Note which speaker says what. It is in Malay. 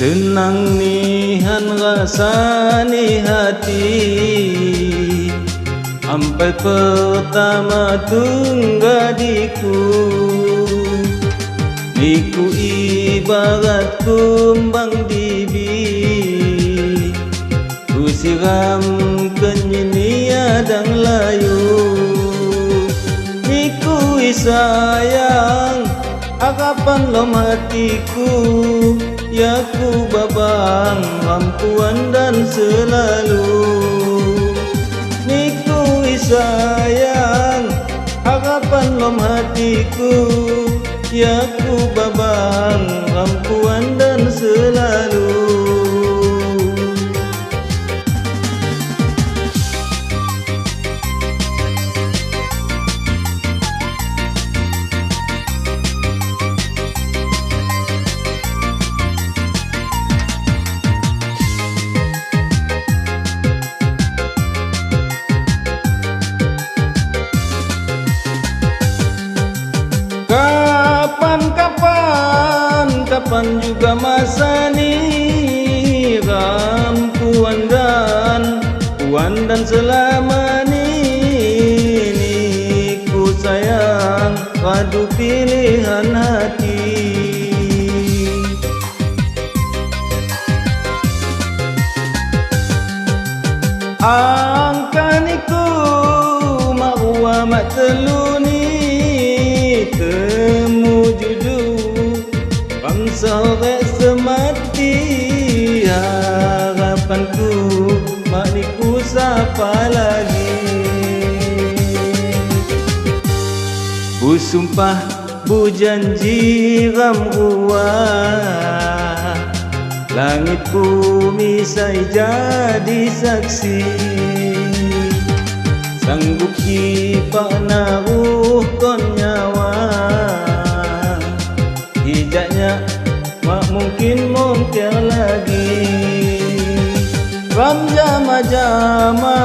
Speaker 1: Senang nihan rasa ni hati. Sampai pertama tunggadiku Niku ibarat kumbang dibi Ku siram kenyinia dan layu. Niku sayang Harapan lom hatiku Ya ku babang Rampuan dan selalu. Niku sayang Harapan lom hatiku. Ya ku babang Rampuan dan selalu Kapan juga masa ni? Rampuan dan puan dan selama ni. Ni ku sayang padu pilihan hati. Angkaniku maruah mak teluni Temu judu rek semati. Harapanku mak niku sapa lagi? Bu sumpah bu janji ram ruah Langit bumi saya jadi saksi. Sanggup kipak naruh kon mungkin mungkin lagi Ram jama-jama